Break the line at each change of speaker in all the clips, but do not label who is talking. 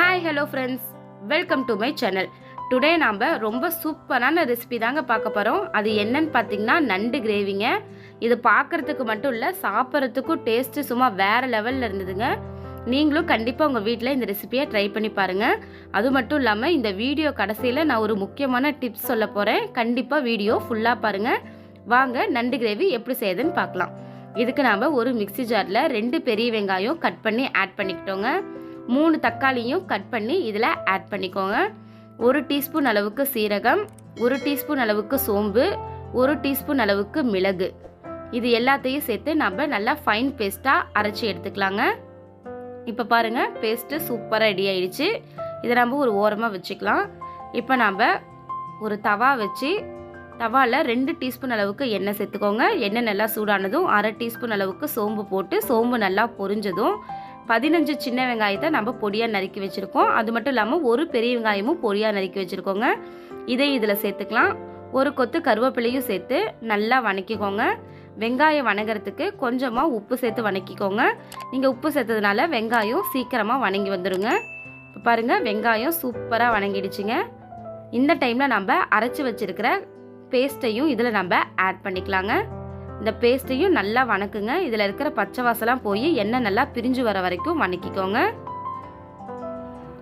Hi hello friends welcome to my channel today நாம் ரொம்ப சூப்பரான ரெசிபி தாங்க பார்க்க போகிறோம் அது என்னன்னு பார்த்தீங்கன்னா நண்டு கிரேவிங்க இது பார்க்குறதுக்கு மட்டும் இல்லை சாப்பிட்றதுக்கும் டேஸ்ட்டு சும்மா வேறு லெவலில் இருந்ததுங்க. நீங்களும் கண்டிப்பாக உங்கள் வீட்டில் இந்த ரெசிபியை ட்ரை பண்ணி பாருங்கள் அது மட்டும் இல்லாமல் இந்த வீடியோ கடைசியில் நான் ஒரு முக்கியமான டிப்ஸ் சொல்ல போகிறேன் கண்டிப்பாக வீடியோ ஃபுல்லாக பாருங்கள் வாங்க நண்டு கிரேவி எப்படி செய்யுதுன்னு பார்க்கலாம். இதுக்கு நாம் ஒரு மிக்ஸி ஜாரில் ரெண்டு பெரிய வெங்காயம் கட் பண்ணி ஆட் பண்ணிக்கிட்டோங்க. மூணு தக்காளியும் கட் பண்ணி இதில் ஆட் பண்ணிக்கோங்க. ஒரு டீஸ்பூன் அளவுக்கு சீரகம் ஒரு டீஸ்பூன் அளவுக்கு சோம்பு ஒரு டீஸ்பூன் அளவுக்கு மிளகு. இது எல்லாத்தையும் சேர்த்து நம்ம நல்லா ஃபைன் பேஸ்ட்டாக அரைச்சி எடுத்துக்கலாங்க. இப்போ பாருங்கள் பேஸ்ட்டு சூப்பராக ரெடி ஆயிடுச்சு. இதை நம்ம ஒரு ஓரமாக வச்சுக்கலாம். இப்போ நம்ம ஒரு தவா வச்சு தவாவில் ரெண்டு டீஸ்பூன் அளவுக்கு எண்ணெய் சேர்த்துக்கோங்க. எண்ணெய் நல்லா சூடானதும் அரை டீஸ்பூன் அளவுக்கு சோம்பு போட்டு சோம்பு நல்லா பொரிஞ்சதும் பதினஞ்சு சின்ன வெங்காயத்தை நம்ம பொடியாக நறுக்கி வச்சுருக்கோம். அது மட்டும் இல்லாமல் ஒரு பெரிய வெங்காயமும் பொடியாக நறுக்கி வச்சுருக்கோங்க. இதை இதில் சேர்த்துக்கலாம். ஒரு கொத்து கருவேப்பிலையும் சேர்த்து நல்லா வணக்கிக்கோங்க. வெங்காயம் வணங்குறதுக்கு கொஞ்சமாக உப்பு சேர்த்து வணக்கிக்கோங்க. நீங்கள் உப்பு சேர்த்ததுனால வெங்காயம் சீக்கிரமாக வணங்கி வந்துடுங்க இப்போ பாருங்கள் வெங்காயம் சூப்பராக வணங்கிடுச்சுங்க. இந்த டைமில் நம்ம அரைச்சி வச்சிருக்கிற பேஸ்ட்டையும் இதில் நம்ம ஆட் பண்ணிக்கலாங்க. இந்த பேஸ்ட்டையும் நல்லா வணக்குங்க. இதில் இருக்கிற பச்சை வாசலாம் போய் எண்ணெய் நல்லா பிரிஞ்சு வர வரைக்கும் வணக்கிக்கோங்க.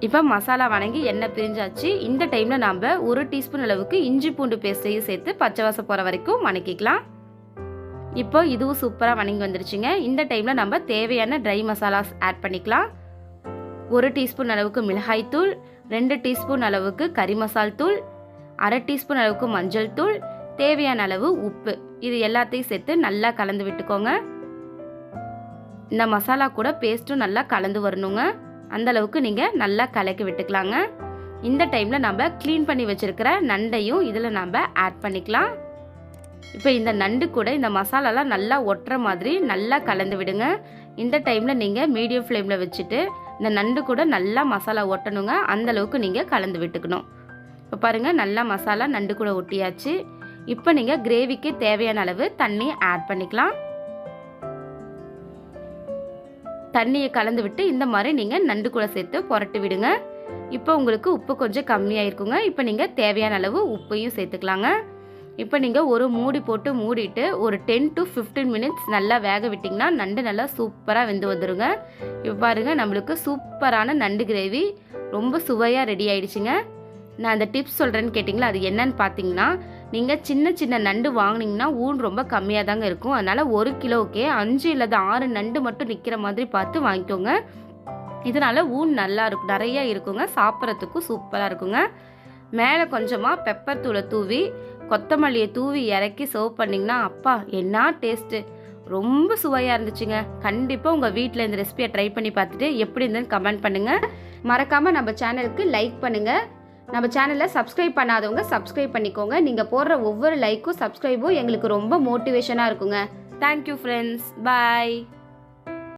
இப்போ மசாலா வணங்கி எண்ணெய் பிரிஞ்சாச்சு. இந்த டைமில் நாம் ஒரு டீஸ்பூன் அளவுக்கு இஞ்சி பூண்டு பேஸ்ட்டையும் சேர்த்து பச்சை வாசம் போகிற வரைக்கும் வணக்கிக்கலாம். இப்போ இதுவும் சூப்பராக வணங்கி வந்துருச்சுங்க. இந்த டைமில் நம்ம தேவையான ட்ரை மசாலாஸ் ஆட் பண்ணிக்கலாம். ஒரு டீஸ்பூன் அளவுக்கு மிளகாய்த்தூள் ரெண்டு டீஸ்பூன் அளவுக்கு கறி மசால் தூள் அரை டீஸ்பூன் அளவுக்கு மஞ்சள் தூள் தேவையான அளவு உப்பு. இது எல்லாத்தையும் சேர்த்து நல்லா கலந்து விட்டுக்கோங்க. இந்த மசாலா கூட பேஸ்ட்டும் நல்லா கலந்து வரணுங்க. அந்த அளவுக்கு நீங்கள் நல்லா கலக்கி விட்டுக்கலாங்க. இந்த டைமில் நம்ம க்ளீன் பண்ணி வச்சுருக்கிற நண்டையும் இதில் நம்ம ஆட் பண்ணிக்கலாம். இப்போ இந்த நண்டு கூட இந்த மசாலாலாம் நல்லா ஒட்டுற மாதிரி நல்லா கலந்து விடுங்க. இந்த டைமில் நீங்கள் மீடியம் ஃப்ளேமில் வச்சுட்டு இந்த நண்டு கூட நல்லா மசாலா ஒட்டணுங்க. அந்த அளவுக்கு நீங்கள் கலந்து விட்டுக்கணும். இப்போ பாருங்கள் நல்லா மசாலா நண்டு கூட ஒட்டியாச்சு. இப்போ நீங்கள் கிரேவிக்கு தேவையான அளவு தண்ணி ஆட் பண்ணிக்கலாம். தண்ணியை கலந்து விட்டு இந்த மாதிரி நீங்கள் நண்டு கூட சேர்த்து புரட்டி விடுங்க. இப்போ உங்களுக்கு உப்பு கொஞ்சம் கம்மியாக இருக்குங்க இப்போ நீங்கள் தேவையான அளவு உப்பையும் சேர்த்துக்கலாங்க. இப்போ நீங்கள் ஒரு மூடி போட்டு மூடிட்டு ஒரு டென் டு ஃபிஃப்டீன் மினிட்ஸ் நல்லா வேக விட்டிங்கன்னா நண்டு நல்லா சூப்பராக வெந்து வந்துடுங்க இப்போ பாருங்கள் நம்மளுக்கு சூப்பரான நண்டு கிரேவி ரொம்ப சுவையாக ரெடி ஆயிடுச்சுங்க. நான் அந்த டிப்ஸ் சொல்கிறேன்னு கேட்டிங்களா அது என்னன்னு பார்த்தீங்கன்னா நீங்கள் சின்ன சின்ன நண்டு வாங்கினீங்கன்னா ஊன் ரொம்ப கம்மியாக தாங்க இருக்கும். அதனால் ஒரு கிலோவுக்கே அஞ்சு இல்லாத ஆறு நண்டு மட்டும் நிற்கிற மாதிரி பார்த்து வாங்கிக்கோங்க. இதனால் ஊன் நல்லா இருக்கும் நிறைய இருக்குங்க. சாப்பிட்றதுக்கும் சூப்பராக இருக்குங்க. மேலே கொஞ்சமாக பெப்பர் தூளை தூவி கொத்தமல்லியை தூவி இறக்கி சர்வ் பண்ணிங்கன்னா அப்பா என்ன டேஸ்ட்டு ரொம்ப சுவையாக இருந்துச்சுங்க. கண்டிப்பாக உங்கள் வீட்டில் இந்த ரெசிபியை ட்ரை பண்ணி பார்த்துட்டு எப்படி இருந்ததுன்னு கமெண்ட் பண்ணுங்கள் மறக்காமல் நம்ம சேனலுக்கு லைக் பண்ணுங்கள் நம்ம சேனலை சப்ஸ்கிரைப் பண்ணாதவங்க சப்ஸ்கிரைப் பண்ணிக்கோங்க. நீங்கள் போடுற ஒவ்வொரு லைக்கும் சப்ஸ்கிரைபும் எங்களுக்கு ரொம்ப மோட்டிவேஷனாக இருக்குங்க. Thank you friends bye